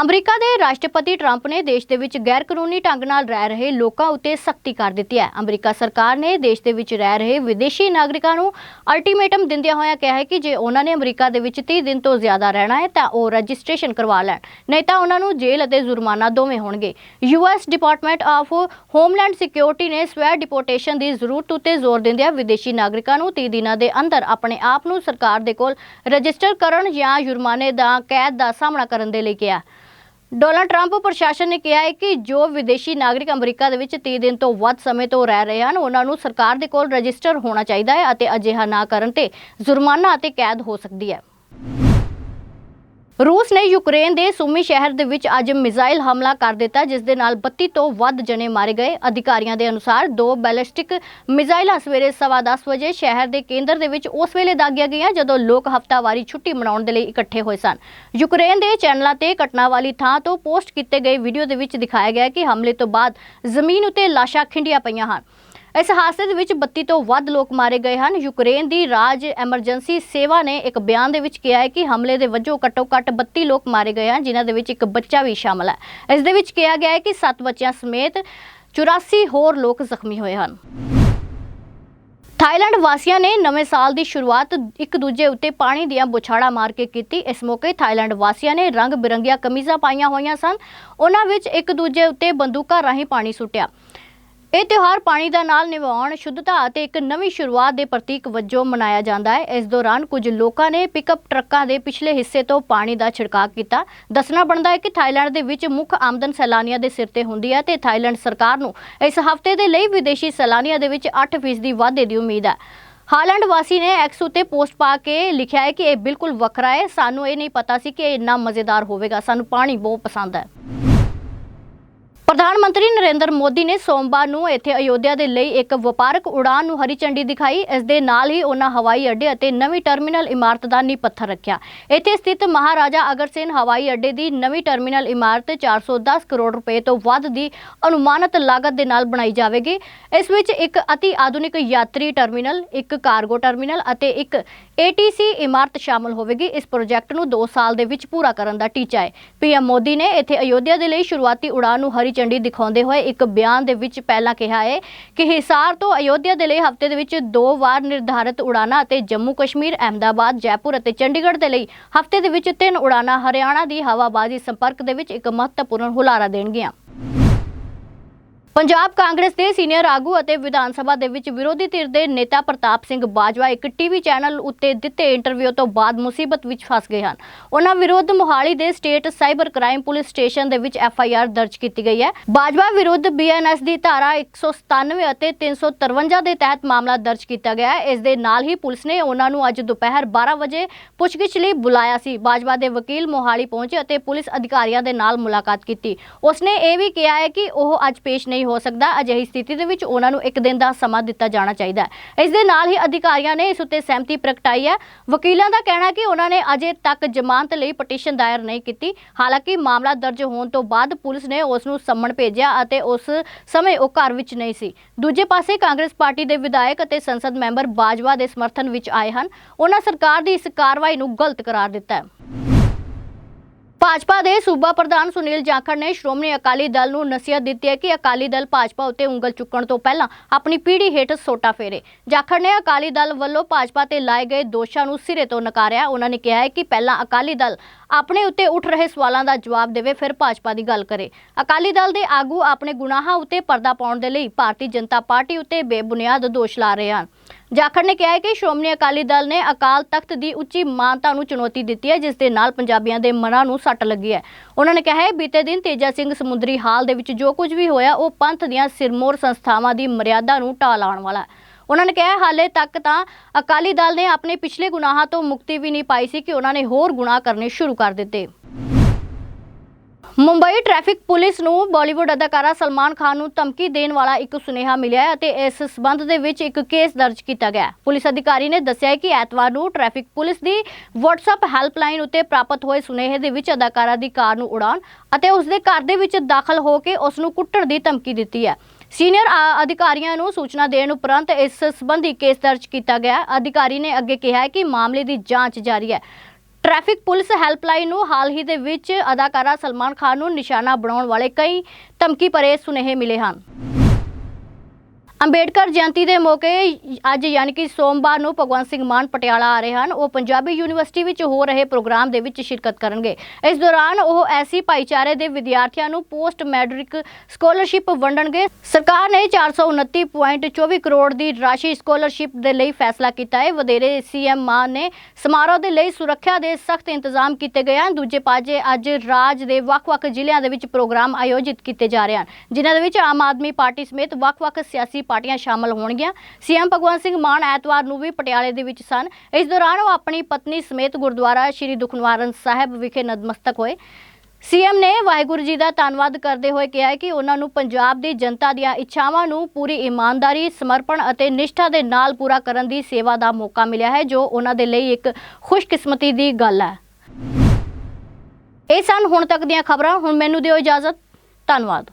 America ਦੇ ਰਾਸ਼ਟਰਪਤੀ Trump ਨੇ ਦੇਸ਼ ਦੇ ਵਿੱਚ ਗੈਰ ਕਾਨੂੰਨੀ ਢੰਗ ਨਾਲ ਰਹਿ ਰਹੇ ਲੋਕਾਂ ਉੱਤੇ ਸਖਤੀ ਕਰ ਦਿੱਤੀ ਹੈ। ਅਮਰੀਕਾ ਸਰਕਾਰ ਨੇ ਦੇਸ਼ ਦੇ ਵਿੱਚ ਰਹਿ ਰਹੇ ਵਿਦੇਸ਼ੀ ਨਾਗਰਿਕਾਂ ਨੂੰ ਅਲਟੀਮੇਟਮ ਦਿੰਦਿਆਂ ਹੋਇਆਂ ਕਿਹਾ ਹੈ ਕਿ ਜੇ ਉਹਨਾਂ ਨੇ ਅਮਰੀਕਾ ਦੇ ਵਿੱਚ 30 ਦਿਨ ਤੋਂ ਜ਼ਿਆਦਾ ਰਹਿਣਾ ਹੈ, ਤਾਂ ਉਹ ਰਜਿਸਟ੍ਰੇਸ਼ਨ ਕਰਵਾ ਲੈਣ। ਨਹੀਂ ਤਾਂ ਉਹਨਾਂ ਨੂੰ ਜੇਲ੍ਹ ਅਤੇ ਜੁਰਮਾਨਾ ਦੋਵੇਂ ਹੋਣਗੇ। US department of homeland security ਨੇ ਸਵੈ ਡਿਪੋਰਟੇਸ਼ਨ ਦੀ ਜ਼ਰੂਰਤ ਉੱਤੇ ਜ਼ੋਰ ਦਿੰਦਿਆਂ ਵਿਦੇਸ਼ੀ ਨਾਗਰਿਕਾਂ ਨੂੰ 30 ਦਿਨਾਂ ਦੇ ਅੰਦਰ ਆਪਣੇ ਆਪ ਨੂੰ ਸਰਕਾਰ ਦੇ ਕੋਲ ਰਜਿਸਟਰ ਕਰਨ ਜਾਂ ਜੁਰਮਾਨੇ ਦਾ ਕੈਦ ਦਾ ਸਾਹਮਣਾ ਕਰਨ ਦੇ ਲਈ ਕਿਹਾ। ਡੋਨਾਲਡ ਟਰੰਪ ਪ੍ਰਸ਼ਾਸਨ ਨੇ ਕਿਹਾ ਹੈ ਕਿ ਜੋ ਵਿਦੇਸ਼ੀ ਨਾਗਰਿਕ ਅਮਰੀਕਾ ਦੇ ਵਿੱਚ 30 ਦਿਨ ਤੋਂ ਵੱਧ ਸਮੇਂ ਤੋਂ ਰਹਿ ਰਹੇ ਹਨ, ਉਹਨਾਂ ਨੂੰ ਸਰਕਾਰ ਦੇ ਕੋਲ ਰਜਿਸਟਰ ਹੋਣਾ ਚਾਹੀਦਾ ਹੈ ਅਤੇ ਅਜਿਹਾ ਨਾ ਕਰਨ ਤੇ ਜੁਰਮਾਨਾ ਅਤੇ ਕੈਦ ਹੋ ਸਕਦੀ ਹੈ। ਰੂਸ ਨੇ ਯੂਕਰੇਨ ਦੇ ਸੁਮੀ ਸ਼ਹਿਰ ਦੇ ਵਿੱਚ ਅੱਜ ਮਿਜ਼ਾਈਲ ਹਮਲਾ ਕਰ ਦਿੱਤਾ, ਜਿਸ ਦੇ ਨਾਲ 32 ਤੋਂ ਵੱਧ ਜਣੇ ਮਾਰੇ ਗਏ। ਅਧਿਕਾਰੀਆਂ ਦੇ ਅਨੁਸਾਰ ਦੋ ਬੈਲਿਸਟਿਕ ਮਿਜ਼ਾਈਲਾਂ ਸਵੇਰੇ 10:30 ਵਜੇ ਸ਼ਹਿਰ ਦੇ ਕੇਂਦਰ ਦੇ ਵਿੱਚ ਉਸ ਵੇਲੇ ਦਾਗੀਆਂ ਗਈਆਂ, ਜਦੋਂ ਲੋਕ ਹਫ਼ਤਾਵਾਰੀ ਛੁੱਟੀ ਮਨਾਉਣ ਦੇ ਲਈ ਇਕੱਠੇ ਹੋਏ ਸਨ। ਯੂਕਰੇਨ ਦੇ ਚੈਨਲਾਂ ਤੇ ਘਟਨਾ ਵਾਲੀ ਥਾਂ ਤੋਂ ਪੋਸਟ ਕੀਤੇ ਗਏ ਵੀਡੀਓ ਦੇ ਵਿੱਚ ਦਿਖਾਇਆ ਗਿਆ ਕਿ ਹਮਲੇ ਤੋਂ ਬਾਅਦ ਜ਼ਮੀਨ ਉੱਤੇ ਲਾਸ਼ਾਂ ਖਿੰਡੀਆਂ ਪਈਆਂ ਹਨ। ਇਸ ਹਾਦਸੇ ਦੇ ਵਿੱਚ 32 ਤੋਂ ਵੱਧ ਲੋਕ ਮਾਰੇ ਗਏ ਹਨ। ਯੂਕਰੇਨ ਦੀ ਰਾਜ ਐਮਰਜੈਂਸੀ ਸੇਵਾ ਨੇ ਇੱਕ ਬਿਆਨ ਦੇ ਵਿੱਚ ਕਿਹਾ ਹੈ ਕਿ ਹਮਲੇ ਦੇ ਵਜੋਂ ਘੱਟੋ-ਘੱਟ 32 ਲੋਕ ਮਾਰੇ ਗਏ ਹਨ, ਜਿਨ੍ਹਾਂ ਦੇ ਵਿੱਚ ਇੱਕ ਬੱਚਾ ਵੀ ਸ਼ਾਮਲ ਹੈ। ਇਸ ਦੇ ਵਿੱਚ ਕਿਹਾ ਗਿਆ ਹੈ ਕਿ 7 ਬੱਚਿਆਂ ਸਮੇਤ 84 ਹੋਰ ਲੋਕ ਜ਼ਖਮੀ ਹੋਏ ਹਨ। ਥਾਈਲੈਂਡ ਵਾਸੀਆਂ ਨੇ ਨਵੇਂ ਸਾਲ ਦੀ ਸ਼ੁਰੂਆਤ ਇੱਕ ਦੂਜੇ ਉੱਤੇ ਪਾਣੀ ਦੀਆਂ ਬੁਛਾੜਾਂ ਮਾਰ ਕੇ ਕੀਤੀ। ਇਸ ਮੌਕੇ ਥਾਈਲੈਂਡ ਵਾਸੀਆਂ ਨੇ ਰੰਗ ਬਿਰੰਗੀਆਂ ਕਮੀਜ਼ਾਂ ਪਾਈਆਂ ਹੋਈਆਂ ਸਨ। ਉਹਨਾਂ ਵਿੱਚ ਇੱਕ ਦੂਜੇ ਉੱਤੇ ਬੰਦੂਕਾਂ ਰਾਹੀਂ ਪਾਣੀ ਸੁੱਟਿਆ। ਇਹ ਤਿਉਹਾਰ ਪਾਣੀ ਦਾ ਨਾਲ ਨਿਭਾਉਣ, ਸ਼ੁੱਧਤਾ ਅਤੇ ਇੱਕ ਨਵੀਂ ਸ਼ੁਰੂਆਤ ਦੇ ਪ੍ਰਤੀਕ ਵਜੋਂ ਮਨਾਇਆ ਜਾਂਦਾ ਹੈ। ਇਸ ਦੌਰਾਨ ਕੁਝ ਲੋਕਾਂ ਨੇ ਪਿਕਅਪ ਟਰੱਕਾਂ ਦੇ ਪਿਛਲੇ ਹਿੱਸੇ ਤੋਂ ਪਾਣੀ ਦਾ ਛਿੜਕਾਅ ਕੀਤਾ। ਦੱਸਣਾ ਬਣਦਾ ਹੈ ਕਿ ਥਾਈਲੈਂਡ ਦੇ ਵਿੱਚ ਮੁੱਖ ਆਮਦਨ ਸੈਲਾਨੀਆਂ ਦੇ ਸਿਰ ਤੇ ਹੁੰਦੀ ਹੈ ਤੇ ਥਾਈਲੈਂਡ ਸਰਕਾਰ ਨੂੰ ਇਸ ਹਫ਼ਤੇ ਦੇ ਲਈ ਵਿਦੇਸ਼ੀ ਸੈਲਾਨੀਆਂ ਦੇ ਵਿੱਚ 8% ਦੀ ਵਾਧੇ ਦੀ ਉਮੀਦ ਹੈ। ਹਾਲੈਂਡ ਵਾਸੀ ਨੇ ਐਕਸ ਉਤੇ ਪੋਸਟ ਪਾ ਕੇ ਲਿਖਿਆ ਹੈ ਕਿ ਇਹ ਬਿਲਕੁਲ ਵੱਖਰਾ ਹੈ। ਸਾਨੂੰ ਇਹ ਨਹੀਂ ਪਤਾ ਸੀ ਕਿ ਇਹ ਇੰਨਾ ਮਜ਼ੇਦਾਰ ਹੋਵੇਗਾ। ਸਾਨੂੰ ਪਾਣੀ ਬਹੁਤ ਪਸੰਦ ਹੈ। ਪ੍ਰਧਾਨ ਮੰਤਰੀ ਨਰਿੰਦਰ ਮੋਦੀ ਨੇ ਸੋਮਵਾਰ ਨੂੰ ਇੱਥੇ ਅਯੋਧਿਆ ਦੇ ਲਈ ਇੱਕ ਵਪਾਰਕ ਉਡਾਨ ਨੂੰ ਹਰੀ ਝੰਡੀ ਦਿਖਾਈ। ਇਸ ਦੇ ਨਾਲ ਹੀ ਉਹਨਾਂ ਹਵਾਈ ਅੱਡੇ ਅਤੇ ਨਵੀਂ ਟਰਮੀਨਲ ਇਮਾਰਤ ਦਾ ਨੀਂਹ ਪੱਥਰ ਰੱਖਿਆ। ਇੱਥੇ ਸਥਿਤ ਮਹਾਰਾਜਾ ਅਗਰਸੇਨ ਹਵਾਈ ਅੱਡੇ ਦੀ ਨਵੀਂ ਟਰਮੀਨਲ ਇਮਾਰਤ 410 ਕਰੋੜ ਰੁਪਏ ਤੋਂ ਵੱਧ ਦੀ ਅਨੁਮਾਨਿਤ ਲਾਗਤ ਦੇ ਨਾਲ ਬਣਾਈ ਜਾਵੇਗੀ। ਇਸ ਵਿੱਚ ਇੱਕ ਅਤੀ ਆਧੁਨਿਕ ਯਾਤਰੀ ਟਰਮੀਨਲ, ਇੱਕ ਕਾਰਗੋ ਟਰਮੀਨਲ ਅਤੇ ਇੱਕ ATC ਇਮਾਰਤ ਸ਼ਾਮਲ ਹੋਵੇਗੀ। ਇਸ ਪ੍ਰੋਜੈਕਟ ਨੂੰ 2 ਸਾਲ ਦੇ ਵਿੱਚ ਪੂਰਾ ਕਰਨ ਦਾ ਟੀਚਾ ਹੈ। ਪੀਐਮ ਮੋਦੀ ਨੇ ਇੱਥੇ ਅਯੋਧਿਆ ਦੇ ਲਈ ਸ਼ੁਰੂਆਤੀ ਉਡਾਨ ਨੂੰ ਹਰੀ ਝੰਡੀ ਦਿਖਾਉਂਦੇ ਹੋਏ ਇੱਕ ਬਿਆਨ ਦੇ ਵਿੱਚ ਪਹਿਲਾਂ ਕਿਹਾ ਹੈ ਕਿ ਹਿਸਾਰ ਤੋਂ ਅਯੋਧਿਆ ਦੇ ਲਈ ਹਫ਼ਤੇ ਦੇ ਵਿੱਚ ਦੋ ਵਾਰ ਨਿਰਧਾਰਿਤ ਉਡਾਨਾਂ ਅਤੇ ਜੰਮੂ ਕਸ਼ਮੀਰ, ਅਹਿਮਦਾਬਾਦ, ਜੈਪੁਰ ਅਤੇ ਚੰਡੀਗੜ੍ਹ ਦੇ ਲਈ ਹਫ਼ਤੇ ਦੇ ਵਿੱਚ ਤਿੰਨ ਉਡਾਨਾਂ ਹਰਿਆਣਾ ਦੀ ਹਵਾਬਾਜ਼ੀ ਸੰਪਰਕ ਦੇ ਵਿੱਚ ਇੱਕ ਮਹੱਤਵਪੂਰਨ ਹੁਲਾਰਾ ਦੇਣਗੀਆਂ। ਪੰਜਾਬ ਕਾਂਗਰਸ ਦੇ ਸੀਨੀਅਰ ਆਗੂ ਅਤੇ ਵਿਧਾਨ ਸਭਾ ਦੇ ਵਿੱਚ ਵਿਰੋਧੀ ਧਿਰ ਦੇ ਨੇਤਾ ਪ੍ਰਤਾਪ ਸਿੰਘ ਬਾਜਵਾ ਇੱਕ ਟੀਵੀ ਚੈਨਲ ਉੱਤੇ ਦਿੱਤੇ ਇੰਟਰਵਿਊ ਤੋਂ ਬਾਅਦ ਮੁਸੀਬਤ ਵਿੱਚ ਫਸ ਗਏ ਹਨ। ਉਹਨਾਂ ਵਿਰੁੱਧ ਮੋਹਾਲੀ ਦੇ state cyber crime police station ਦੇ ਵਿੱਚ ਐਫ ਆਈ ਆਰ ਦਰਜ ਕੀਤੀ ਗਈ ਹੈ। ਬਾਜਵਾ ਵਿਰੁੱਧ ਬੀਐਨਐਸ ਦੀ ਧਾਰਾ 197 ਅਤੇ 353 ਦੇ ਤਹਿਤ ਮਾਮਲਾ ਦਰਜ ਕੀਤਾ ਗਿਆ ਹੈ। ਇਸ ਦੇ ਨਾਲ ਹੀ ਪੁਲਿਸ ਨੇ ਉਹਨਾਂ ਨੂੰ ਅੱਜ ਦੁਪਹਿਰ 12 ਵਜੇ ਪੁੱਛਗਿੱਛ ਲਈ ਬੁਲਾਇਆ ਸੀ। ਬਾਜਵਾ ਦੇ ਵਕੀਲ ਮੋਹਾਲੀ ਪਹੁੰਚੇ ਅਤੇ ਪੁਲਿਸ ਅਧਿਕਾਰੀਆਂ ਦੇ ਨਾਲ ਮੁਲਾਕਾਤ ਕੀਤੀ। ਉਸਨੇ ਇਹ ਵੀ ਕਿਹਾ ਹੈ ਕਿ ਉਹ ਅੱਜ ਪੇਸ਼ ਨਹੀਂ ਹੋ ਸਕਦਾ, ਅਜਿਹੀ ਸਥਿਤੀ ਦੇ ਵਿੱਚ ਉਹਨਾਂ ਨੂੰ ਇੱਕ ਦਿਨ ਦਾ ਸਮਾਂ ਦਿੱਤਾ ਜਾਣਾ ਚਾਹੀਦਾ ਹੈ। ਇਸ ਦੇ ਨਾਲ ਹੀ ਅਧਿਕਾਰੀਆਂ ਨੇ ਇਸ ਉੱਤੇ ਸਹਿਮਤੀ ਪ੍ਰਗਟਾਈ ਹੈ। ਵਕੀਲਾਂ ਦਾ ਕਹਿਣਾ ਹੈ ਕਿ ਉਹਨਾਂ ਨੇ ਅਜੇ ਤੱਕ ਜ਼ਮਾਨਤ ਲਈ ਪਟੀਸ਼ਨ ਦਾਇਰ ਨਹੀਂ ਕੀਤੀ। ਹਾਲਾਂਕਿ ਮਾਮਲਾ ਦਰਜ ਹੋਣ ਤੋਂ ਬਾਅਦ ਪੁਲਿਸ ਨੇ ਉਸ ਨੂੰ ਸੰਮਣ ਭੇਜਿਆ ਅਤੇ ਉਸ ਸਮੇਂ ਉਹ ਘਰ ਵਿੱਚ ਨਹੀਂ ਸੀ। ਦੂਜੇ ਪਾਸੇ ਕਾਂਗਰਸ ਪਾਰਟੀ ਦੇ ਵਿਧਾਇਕ ਅਤੇ ਸੰਸਦ ਮੈਂਬਰ ਬਾਜਵਾ ਦੇ ਸਮਰਥਨ ਵਿੱਚ ਆਏ ਹਨ। ਉਹਨਾਂ ਸਰਕਾਰ ਦੀ ਇਸ ਕਾਰਵਾਈ ਨੂੰ ਗਲਤ ਕਰਾਰ ਦਿੱਤਾ ਹੈ। ਭਾਜਪਾ ਦੇ ਸੂਬਾ ਪ੍ਰਧਾਨ ਸੁਨੀਲ ਜਾਖੜ ਨੇ ਸ਼੍ਰੋਮਣੀ ਅਕਾਲੀ ਦਲ ਨੂੰ ਨਸੀਹਤ ਦਿੱਤੀ ਹੈ ਕਿ ਅਕਾਲੀ ਦਲ ਭਾਜਪਾ ਉੱਤੇ ਉਂਗਲ ਚੁੱਕਣ ਤੋਂ ਪਹਿਲਾਂ ਆਪਣੀ ਪੀੜੀ ਹੇਠ ਸੋਟਾ ਫੇਰੇ। ਜਾਖੜ ਨੇ ਅਕਾਲੀ ਦਲ ਵੱਲੋਂ ਭਾਜਪਾ ਤੇ ਲਾਏ ਗਏ ਦੋਸ਼ਾਂ ਨੂੰ ਸਿਰੇ ਤੋਂ ਨਕਾਰਿਆ। ਉਹਨਾਂ ਨੇ ਕਿਹਾ ਹੈ ਕਿ ਪਹਿਲਾਂ ਅਕਾਲੀ ਦਲ ਆਪਣੇ ਉੱਤੇ ਉੱਠ ਰਹੇ ਸਵਾਲਾਂ ਦਾ ਜਵਾਬ ਦੇਵੇ, ਫਿਰ ਭਾਜਪਾ ਦੀ ਗੱਲ ਕਰੇ। ਅਕਾਲੀ ਦਲ ਦੇ ਆਗੂ ਆਪਣੇ ਗੁਨਾਹਾਂ ਉੱਤੇ ਪਰਦਾ ਪਾਉਣ ਦੇ ਲਈ ਭਾਰਤੀ ਜਨਤਾ ਪਾਰਟੀ ਉੱਤੇ ਬੇਬੁਨਿਆਦ ਦੋਸ਼ ਲਾ ਰਹੇ ਹਨ। ਜਾਖੜ ਨੇ ਕਿਹਾ ਹੈ ਕਿ ਸ਼੍ਰੋਮਣੀ ਅਕਾਲੀ ਦਲ ਨੇ ਅਕਾਲ ਤਖਤ ਦੀ ਉੱਚੀ ਮਾਨਤਾ ਨੂੰ ਚੁਣੌਤੀ ਦਿੱਤੀ ਹੈ, ਜਿਸ ਦੇ ਨਾਲ ਪੰਜਾਬੀਆਂ ਦੇ ਮਨਾਂ ਨੂੰ ਸੱਟ ਲੱਗੀ ਹੈ। ਉਹਨਾਂ ਨੇ ਕਿਹਾ ਹੈ, ਬੀਤੇ ਦਿਨ ਤੇਜਾ ਸਿੰਘ ਸਮੁੰਦਰੀ ਹਾਲ ਦੇ ਵਿੱਚ ਜੋ ਕੁਝ ਵੀ ਹੋਇਆ, ਉਹ ਪੰਥ ਦੀਆਂ ਸਿਰਮੋਰ ਸੰਸਥਾਵਾਂ ਦੀ ਮਰਿਆਦਾ ਨੂੰ ਢਾਹ ਲਾਉਣ ਵਾਲਾ ਹੈ। ਉਹਨਾਂ ਨੇ ਕਿਹਾ, ਹਾਲੇ ਤੱਕ ਤਾਂ ਅਕਾਲੀ ਦਲ ਨੇ ਆਪਣੇ ਪਿਛਲੇ ਗੁਨਾਹਾਂ ਤੋਂ ਮੁਕਤੀ ਵੀ ਨਹੀਂ ਪਾਈ ਸੀ ਕਿ ਉਹਨਾਂ ਨੇ ਹੋਰ ਗੁਨਾਹ ਕਰਨੇ ਸ਼ੁਰੂ ਕਰ ਦਿੱਤੇ। ਮੁੰਬਈ ਟ੍ਰੈਫਿਕ ਪੁਲਿਸ ਨੂੰ ਬਾਲੀਵੁੱਡ ਅਦਾਕਾਰਾ ਸਲਮਾਨ ਖਾਨ ਨੂੰ ਧਮਕੀ ਦੇਣ ਵਾਲਾ ਇੱਕ ਸੁਨੇਹਾ ਮਿਲਿਆ ਹੈ ਅਤੇ ਇਸ ਸਬੰਧ ਦੇ ਵਿੱਚ ਇੱਕ ਕੇਸ ਦਰਜ ਕੀਤਾ ਗਿਆ ਪੁਲਿਸ ਅਧਿਕਾਰੀ ਨੇ ਦੱਸਿਆ ਕਿ ਐਤਵਾਰ ਨੂੰ ਟ੍ਰੈਫਿਕ ਪੁਲਿਸ ਦੀ WhatsApp ਹੈਲਪਲਾਈਨ ਉੱਤੇ ਪ੍ਰਾਪਤ ਹੋਏ ਸੁਨੇਹੇ ਦੇ ਵਿੱਚ ਅਦਾਕਾਰਾ ਦੀ ਕਾਰ ਨੂੰ ਉਡਾਉਣ ਅਤੇ ਉਸ ਦੇ ਘਰ ਦੇ ਵਿੱਚ ਦਾਖਲ ਹੋ ਕੇ ਉਸ ਨੂੰ ਕੁੱਟਣ ਦੀ ਧਮਕੀ ਦਿੱਤੀ ਹੈ। ਸੀਨੀਅਰ ਆ- ਅਧਿਕਾਰੀਆਂ ਨੂੰ ਸੂਚਨਾ ਦੇਣ ਉਪਰੰਤ ਇਸ ਸਬੰਧੀ ਕੇਸ ਦਰਜ ਕੀਤਾ ਗਿਆ। ਅਧਿਕਾਰੀ ਨੇ ਅੱਗੇ ਕਿਹਾ ਕਿ ਮਾਮਲੇ ਦੀ ਜਾਂਚ ਜਾਰੀ ਹੈ। ਟ੍ਰੈਫਿਕ ਪੁਲਿਸ ਹੈਲਪਲਾਈਨ ਨੂੰ ਹਾਲ ਹੀ ਦੇ ਵਿੱਚ ਅਦਾਕਾਰਾ ਸਲਮਾਨ ਖਾਨ ਨੂੰ ਨਿਸ਼ਾਨਾ ਬਣਾਉਣ ਵਾਲੇ ਕਈ ਧਮਕੀ ਭਰੇ ਸੁਨੇਹੇ ਮਿਲੇ ਹਨ। ਅੰਬੇਡਕਰ ਜਯੰਤੀ ਦੇ ਮੌਕੇ ਅੱਜ ਯਾਨੀ ਕਿ ਸੋਮਵਾਰ ਨੂੰ ਭਗਵੰਤ ਸਿੰਘ ਮਾਨ ਪਟਿਆਲਾ ਆ ਰਹੇ ਹਨ। ਉਹ ਪੰਜਾਬੀ ਯੂਨੀਵਰਸਿਟੀ ਵਿੱਚ ਹੋ ਰਹੇ ਪ੍ਰੋਗਰਾਮ ਦੇ ਵਿੱਚ ਸ਼ਿਰਕਤ ਕਰਨਗੇ। ਇਸ ਦੌਰਾਨ ਉਹ ਐਸੀ ਭਾਈਚਾਰੇ ਦੇ ਵਿਦਿਆਰਥੀਆਂ ਨੂੰ ਪੋਸਟ ਮੈਟ੍ਰਿਕ ਸਕਾਲਰਸ਼ਿਪ ਵੰਡਣਗੇ। ਸਰਕਾਰ ਨੇ 429.24 ਕਰੋੜ ਦੀ ਰਾਸ਼ੀ ਸਕਾਲਰਸ਼ਿਪ ਦੇ ਲਈ ਫੈਸਲਾ ਕੀਤਾ ਹੈ। ਵਧੇਰੇ ਸੀਐਮ ਮਾਨ ਨੇ ਸਮਾਰੋਹ ਦੇ ਲਈ ਸੁਰੱਖਿਆ ਦੇ ਸਖਤ ਇੰਤਜ਼ਾਮ ਕੀਤੇ ਗਏ ਹਨ। ਦੂਜੇ ਪਾਸੇ ਅੱਜ ਰਾਜ ਦੇ ਵੱਖ-ਵੱਖ ਜ਼ਿਲ੍ਹਿਆਂ ਦੇ ਵਿੱਚ ਪ੍ਰੋਗਰਾਮ ਆਯੋਜਿਤ ਕੀਤੇ ਜਾ ਰਹੇ ਹਨ। ਜਿਨ੍ਹਾਂ ਦੇ ਵਿੱਚ ਆਮ ਆਦਮੀ ਪਾਰਟੀ ਸਮੇਤ ਵੱਖ-ਵੱਖ ਸਿਆਸੀ ਪਾਰਟੀਆਂ ਸ਼ਾਮਲ ਹੋਣਗੀਆਂ। ਸੀਐਮ ਭਗਵੰਤ ਸਿੰਘ ਮਾਨ ਐਤਵਾਰ ਨੂੰ ਵੀ ਪਟਿਆਲੇ ਦੇ ਵਿੱਚ ਸਨ। ਇਸ ਦੌਰਾਨ ਉਹ ਆਪਣੀ ਪਤਨੀ ਸਮੇਤ ਗੁਰਦੁਆਰਾ ਸ੍ਰੀ ਦੁਖਨਿਵਾਰਨ ਸਾਹਿਬ ਵਿਖੇ ਨਤਮਸਤਕ ਹੋਏ। ਸੀਐਮ ਨੇ ਵਾਹਿਗੁਰੂ ਜੀ ਦਾ ਧੰਨਵਾਦ ਕਰਦੇ ਹੋਏ ਕਿਹਾ ਕਿ ਉਹਨਾਂ ਨੂੰ ਪੰਜਾਬ ਦੀ ਜਨਤਾ ਦੀਆਂ ਇੱਛਾਵਾਂ ਨੂੰ ਪੂਰੀ ਇਮਾਨਦਾਰੀ, ਸਮਰਪਣ ਅਤੇ ਨਿਸ਼ਠਾ ਦੇ ਨਾਲ ਪੂਰਾ ਕਰਨ ਦੀ ਸੇਵਾ ਦਾ ਮੌਕਾ ਮਿਲਿਆ ਹੈ, ਜੋ ਉਹਨਾਂ ਦੇ ਲਈ ਇੱਕ ਖੁਸ਼ਕਿਸਮਤੀ ਦੀ ਗੱਲ ਹੈ। ਇਹ ਸਨ ਹੁਣ ਤੱਕ ਦੀਆਂ ਖਬਰਾਂ। ਹੁਣ ਮੈਨੂੰ ਦਿਓ ਇਜਾਜ਼ਤ। ਧੰਨਵਾਦ।